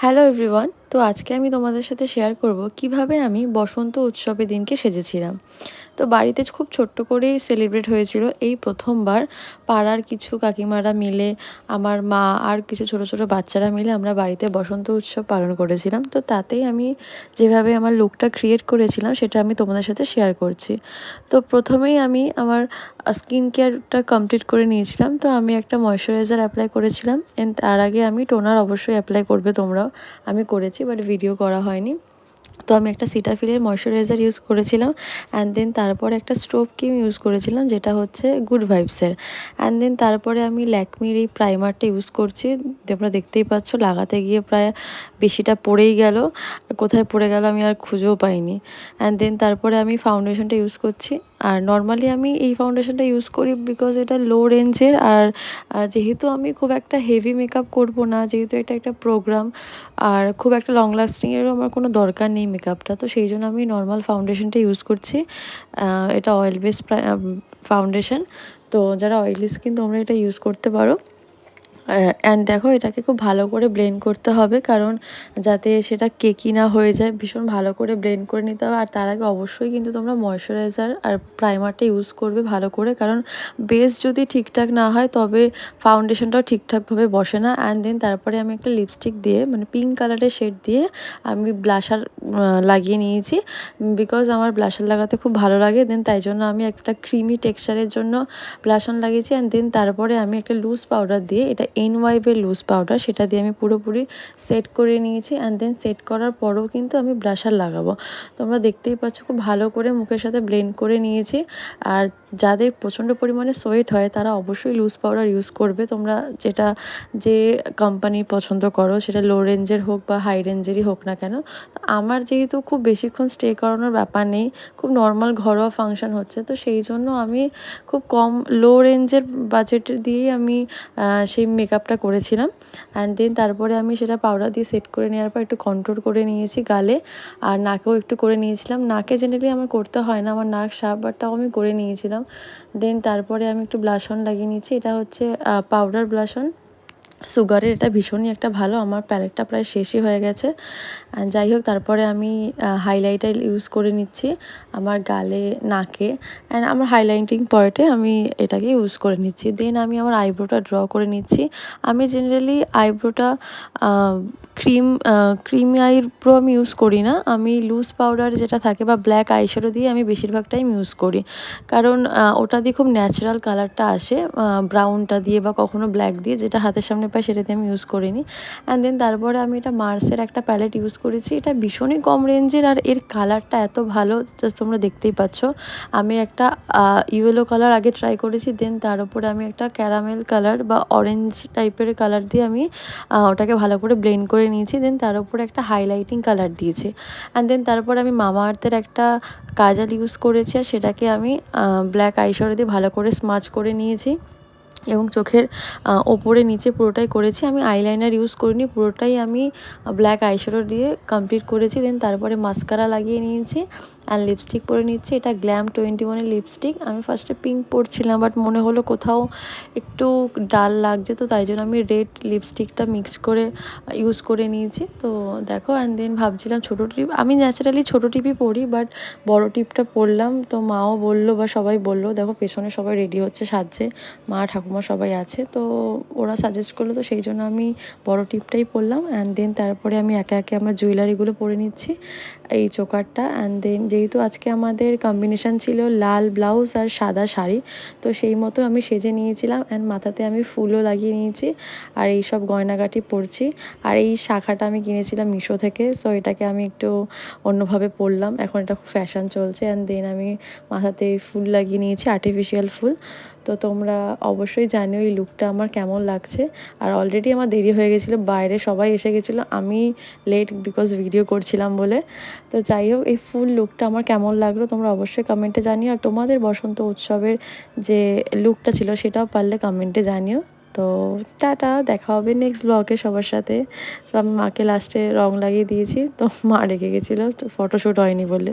Hello everyone. তো আজকে আমি তোমাদের সাথে শেয়ার করব কীভাবে আমি বসন্ত উৎসবের দিনকে সেজেছিলাম। তো বাড়িতে খুব ছোট্ট করেই সেলিব্রেট হয়েছিল এই প্রথমবার। পাড়ার কিছু কাকিমারা মিলে, আমার মা আর কিছু ছোট ছোট বাচ্চারা মিলে আমরা বাড়িতে বসন্ত উৎসব পালন করেছিলাম। তো তাতেই আমি যেভাবে আমার লুকটা ক্রিয়েট করেছিলাম সেটা আমি তোমাদের সাথে শেয়ার করছি। তো প্রথমেই আমি আমার স্কিন কেয়ারটা কমপ্লিট করে নিয়েছিলাম। তো আমি একটা ময়শ্চারাইজার অ্যাপ্লাই করেছিলাম। অ্যান্ড তার আগে আমি টোনার অবশ্যই অ্যাপ্লাই করবে তোমরাও। আমি করেছি বাট ভিডিও করা হয়নি। তো আমি একটা সিটাফিলের ময়শ্চারাইজার ইউজ করেছিলাম অ্যান্ড দেন তারপর একটা স্টোভ ক্রিম ইউজ করেছিলাম, যেটা হচ্ছে গুড ভাইবসের অ্যান্ড দেন তারপরে আমি ল্যাকমির এই প্রাইমারটা ইউজ করছি, তোমরা দেখতেই পাচ্ছ, লাগাতে গিয়ে প্রায় বেশিটা পড়েই গেল কোথায় পড়ে গেল আমি আর খুঁজেও পাইনি। অ্যান্ড দেন তারপরে আমি ফাউন্ডেশনটা ইউজ করছি, আর নর্মালি আমি এই ফাউন্ডেশনটা ইউজ করি বিকজ এটা লো রেঞ্জের আর যেহেতু আমি খুব একটা হেভি মেকআপ করব না, যেহেতু এটা একটা প্রোগ্রাম আর খুব একটা লং লাস্টিংয়েরও আমার কোনো দরকার নেই মেকআপটা তো সেই জন্য আমি নর্মাল ফাউন্ডেশনটা ইউজ করছি। এটা অয়েল বেস ফাউন্ডেশন তো যারা অয়েলি স্কিন তোমরা এটা ইউজ করতে পারো। অ্যান্ড দেখো এটাকে খুব ভালো করে ব্লেন্ড করতে হবে, কারণ যাতে সেটা কেকি না হয়ে যায়, ভীষণ ভালো করে ব্লেন্ড করে নিতে হবে। আর তার আগে অবশ্যই কিন্তু তোমরা ময়শ্চারাইজার আর প্রাইমারটা ইউজ করবে ভালো করে, কারণ বেস যদি ঠিকঠাক না হয়, তবে ফাউন্ডেশনটাও ঠিকঠাকভাবে বসে না। অ্যান্ড দেন তারপরে আমি একটা লিপস্টিক দিয়ে মানে পিঙ্ক কালারের শেড দিয়ে আমি ব্লাশার লাগিয়ে নিয়েছি। বিকজ আমার ব্লাশার লাগাতে খুব ভালো লাগে দেন তাই জন্য আমি একটা ক্রিমি টেক্সচারের জন্য ব্লাশন লাগিয়েছি। অ্যান্ড দেন তারপরে আমি একটা লুজ পাউডার দিয়ে এটা এন ওয়াইবের লুজ পাউডার সেটা দিয়ে আমি পুরোপুরি সেট করে নিয়েছি অ্যান্ড দেন সেট করার পরেও কিন্তু আমি ব্লাশার লাগাবো। তোমরা দেখতেই পাচ্ছ খুব ভালো করে মুখের সাথে ব্লেন্ড করে নিয়েছি। আর যাদের প্রচণ্ড পরিমাণে সোয়েট হয়, তারা অবশ্যই লুজ পাউডার ইউজ করবে। তোমরা যেটা যে কোম্পানি পছন্দ করো, সেটা লো রেঞ্জের হোক বা হাই রেঞ্জেরই হোক না কেন। আমার যেহেতু খুব বেশিক্ষণ স্টে করানোর ব্যাপার নেই, খুব নর্মাল ঘরোয়া ফাংশন হচ্ছে, তো সেই জন্য আমি খুব কম লো রেঞ্জের বাজেট দিয়েই আমি সেই মেকআপটা করেছিলাম অ্যান্ড দেন তারপরে আমি সেটা পাউডার দিয়ে সেট করে নেওয়ার পর একটু কন্ট্রোল করে নিয়েছি গালে আর নাকেও একটু করে নিয়েছিলাম। নাকে জেনারেলি আমার করতে হয় না, আমার নাক সাপ বাট তাও আমি করে নিয়েছিলাম। দেন তারপরে আমি একটু ব্লাশ অন লাগিয়ে নিয়েছি, এটা হচ্ছে পাউডার ব্লাশ অন সুগারের এটা ভীষণই একটা ভালো, আমার প্যালেটটা প্রায় শেষই হয়ে গেছে। যাই হোক, তারপরে আমি হাইলাইটার ইউজ করে নিচ্ছি আমার গালে, নাকে। অ্যান্ড আমার হাইলাইটিং পয়েন্টে আমি এটাকে ইউজ করে নিচ্ছি। দেন আমি আমার আইব্রোটা ড্র করে নিচ্ছি। আমি জেনারেলি আইব্রোটা ক্রিম ক্রিমি আইব্রো আমি ইউজ করি না। আমি লুজ পাউডার যেটা থাকে বা ব্ল্যাক আইশ্যাডো দিয়ে আমি বেশিরভাগ টাইম ইউজ করি। কারণ ওটা দিয়ে খুব ন্যাচারাল কালারটা আসে ব্রাউনটা দিয়ে বা কখনো ব্ল্যাক দিয়ে, যেটা হাতের সামনে পাই সেটা দিয়ে আমি ইউজ করিনি। অ্যান্ড দেন তারপরে আমি এটা মার্সের একটা প্যালেট ইউজ করেছি। এটা ভীষণই কম রেঞ্জের আর এর কালারটা এত ভালো জাস্ট তোমরা দেখতেই পাচ্ছ। আমি একটা ইয়েলো কালার আগে ট্রাই করেছি দেন তার উপরে আমি একটা ক্যারামেল কালার বা অরেঞ্জ টাইপের কালার দিয়ে আমি ওটাকে ভালো করে ব্লেন্ড করে নিয়েছি। দেন তার উপরে একটা হাইলাইটিং কালার দিয়েছি। অ্যান্ড দেন তারপর আমি মামা আর্থের একটা কাজাল ইউজ করেছি আর সেটাকে আমি ব্ল্যাক আইশ্যাডো দিয়ে ভালো করে স্মাচ করে নিয়েছি। এবং চোখের ওপরে নিচে পুরোটাই করেছি। আমি আইলাইনার ইউজ করিনি, পুরোটাই আমি ব্ল্যাক আইশ্যাডো দিয়ে কমপ্লিট করেছি। দেন তারপরে মাস্কারা লাগিয়ে নিয়েছি আর লিপস্টিক পরে নিচ্ছি। এটা গ্ল্যাম টোয়েন্টি ওয়ানের লিপস্টিক আমি ফার্স্টে পিঙ্ক পরছিলাম বাট মনে হলো কোথাও একটু ডাল লাগছে, তো তাই জন্য আমি রেড লিপস্টিকটা মিক্স করে ইউজ করে নিয়েছি। তো দেখো অ্যান্ড দেন ভাবছিলাম ছোটো টিপ আমি ন্যাচারালি ছোটো টিপই পরি বাট বড় টিপটা পরলাম। তো মাও বলল বা সবাই বলল, দেখো, পেছনে সবাই রেডি হচ্ছে সাজছে। মা ঠাকুমা সবাই আছে, তো ওরা সাজেস্ট করল, তো সেই জন্য আমি বড় টিপটাই পরলাম অ্যান্ড দেন তারপরে আমি একে একে আমার জুয়েলারিগুলো পরে নিচ্ছি, এই চোকারটা অ্যান্ড দেন যেহেতু আজকে আমাদের কম্বিনেশান ছিল লাল ব্লাউজ আর সাদা শাড়ি, তো সেই মতো আমি সেজে নিয়েছিলাম অ্যান্ড মাথাতে আমি ফুলও লাগিয়ে নিয়েছি আর এই সব গয়নাগাটি পরছি আর এই শাখাটা আমি কিনেছিলাম মিশো থেকে সো এটাকে আমি একটু অন্যভাবে পরলাম, এখন এটা খুব ফ্যাশন চলছে অ্যান্ড দেন আমি মাথাতে ফুল লাগিয়ে নিয়েছি আর্টিফিশিয়াল ফুল তো তোমরা অবশ্যই জানিও এই লুকটা আমার কেমন লাগছে। আর অলরেডি আমার দেরি হয়ে গেছিল, বাইরে সবাই এসে গেছিল, আমি লেট বিকজ ভিডিও করছিলাম বলে। তো যাই হোক, এই ফুল লুকটা আমার কেমন লাগল তোমরা অবশ্যই কমেন্টে জানিও। আর তোমাদের বসন্ত উৎসবের যে লুকটা ছিল সেটাও পারলে কমেন্টে জানিও। তো টাটা, দেখা হবে নেক্সট ব্লগে সবার সাথে। তো আমি মাকে লাস্টে রং লাগিয়ে দিয়েছি, তো মা রেগে গেছিল, তো ফটোশ্যুট হয়নি বলে।